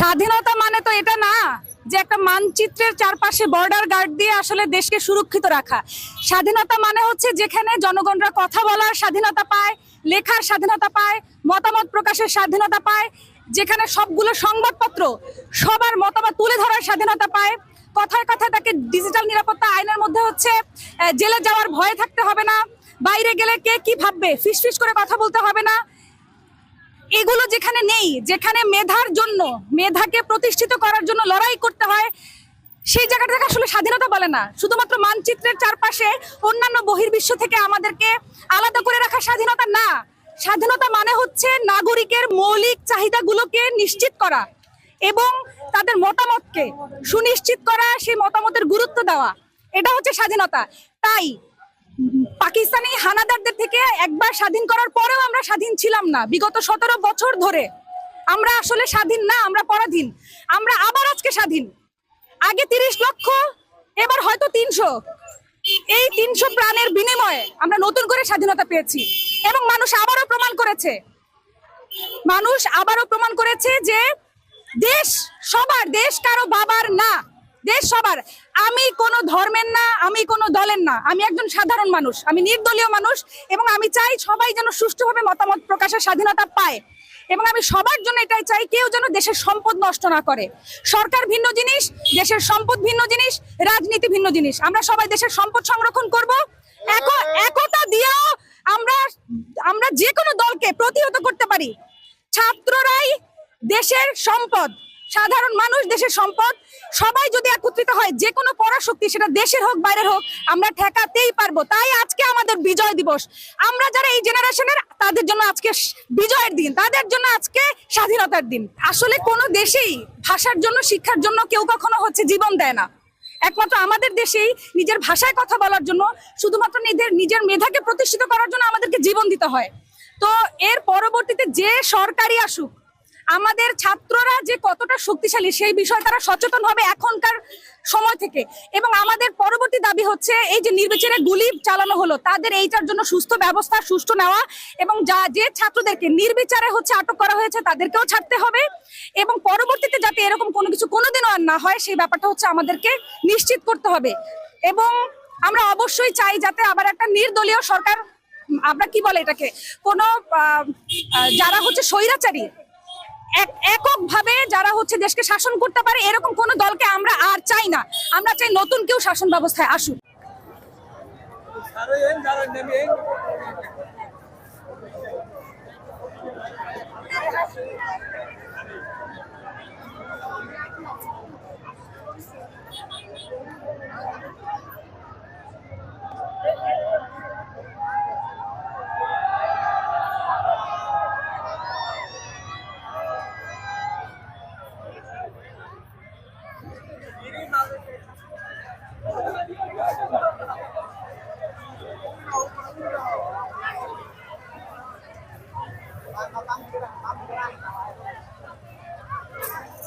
স্বাধীনতা মানে তো এটা না যে একটা মানচিত্রের চারপাশে বর্ডার গার্ড দিয়ে আসলে দেশকে সুরক্ষিত রাখা। স্বাধীনতা মানে হচ্ছে যেখানে জনগণরা কথা বলার স্বাধীনতা পায়, লেখার স্বাধীনতা পায়, মতামত প্রকাশের স্বাধীনতা পায়, যেখানে সবগুলো সংবাদপত্র সবার মতামত তুলে ধরার স্বাধীনতা পায়। কথায় কথায় তাকে ডিজিটাল নিরাপত্তা আইনের মধ্যে হচ্ছে জেলে যাওয়ার ভয় থাকতে হবে না। বাইরে গেলে কে কি ভাববে? ফিসফিস করে কথা বলতে হবে না। এগুলো যেখানে নেই, যেখানে মেধার জন্য, মেধাকে প্রতিষ্ঠিত করার জন্য লড়াই করতে হয়, সেই জায়গাটাকে আসলে স্বাধীনতা বলে না। শুধুমাত্র মানচিত্রের চারপাশে অন্যান্য বহির্বিশ্ব থেকে আমাদেরকে আলাদা করে রাখা স্বাধীনতা না। স্বাধীনতা মানে হচ্ছে নাগরিকের মৌলিক চাহিদাগুলোকে নিশ্চিত করা এবং তাদের মতামতকে সুনিশ্চিত করা, সেই মতামতের গুরুত্ব দেওয়া। এটা হচ্ছে স্বাধীনতা। তাই পাকিস্তানি হানাদারদের থেকে একবার স্বাধীন করার পরেও আমরা স্বাধীন ছিলাম না। বিগত সতেরো বছর ধরে আমরা আসলে স্বাধীন না, আমরা পরাধীন। আমরা আবার আজকে স্বাধীন। আগে তিরিশ লক্ষ, এবার হয়তো তিনশো। এই তিনশো প্রাণের বিনিময়ে আমরা নতুন করে স্বাধীনতা পেয়েছি এবং মানুষ আবারও প্রমাণ করেছে। মানুষ আবারও প্রমাণ করেছে যে দেশ সবার, দেশ কারও বাবার না। দেশ সবার। আমি কোনো ধর্মের না, আমি কোনো দলের না। আমি একজন সাধারণ মানুষ, আমি নির্দলীয় মানুষ এবং আমি চাই সবাই যেন সুষ্ঠুভাবে মতামত প্রকাশের স্বাধীনতা পায়। এবং আমি সবার জন্য এটাই চাই, কেউ যেন দেশের সম্পদ নষ্ট না করে। সরকার ভিন্ন জিনিস, দেশের সম্পদ ভিন্ন জিনিস, রাজনীতি ভিন্ন জিনিস। আমরা সবাই দেশের সম্পদ সংরক্ষণ করব। এক- একতা দিয়েও আমরা আমরা যে কোনো দলকে প্রতিহত করতে পারি। ছাত্ররাই দেশের সম্পদ। সাধারণ মানুষ, দেশের সম্পদ, সবাই যদি একত্রিত হয়, যে কোনো পরাশক্তি, সেটা দেশের হোক, বাইরের হোক, আমরা ঠেকাতেই পারব। তাই আজকে আমাদের বিজয় দিবস। আমরা যারা এই জেনারেশনের, তাদের জন্য আজকে বিজয়ের দিন। তাদের জন্য আজকে স্বাধীনতার দিন। আসলে কোনো দেশেই ভাষার জন্য, শিক্ষার জন্য কেউ কখনো হচ্ছে জীবন দেয় না। একমাত্র আমাদের দেশেই নিজের ভাষায় কথা বলার জন্য, শুধুমাত্র নিজের নিজের মেধাকে প্রতিষ্ঠিত করার জন্য আমাদেরকে জীবন দিতে হয়। তো এর পরবর্তীতে যে সরকারি আসুক আমাদের ছাত্ররা যে কতটা শক্তিশালী, সেই বিষয়ে তারা সচেতন হবে এখনকার সময় থেকে। এবং আমাদের পরবর্তী দাবি হচ্ছে, এই যে নির্বিচারে গুলি চালানো হলো, তাদের এইটার জন্য সুস্থ ব্যবস্থা, সুষ্ঠু নেওয়া এবং যা, যে ছাত্রদেরকে নির্বিচারে হচ্ছে আটক করা হয়েছে, তাদেরকেও ছাড়তে হবে। এবং পরবর্তীতে যাতে এরকম কোনো কিছু কোনোদিনও আর না হয়, সেই ব্যাপারটা হচ্ছে আমাদেরকে নিশ্চিত করতে হবে। এবং আমরা অবশ্যই চাই যাতে আবার একটা নির্দলীয় সরকার, আমরা কি বলে এটাকে, কোনো যারা হচ্ছে স্বৈরাচারী এককভাবে যারা হচ্ছে দেশকে শাসন করতে পারে, এরকম কোন দলকে আমরা আর চাই না। আমরা চাই নতুন কেউ শাসন ব্যবস্থায় আসুক। Thank you.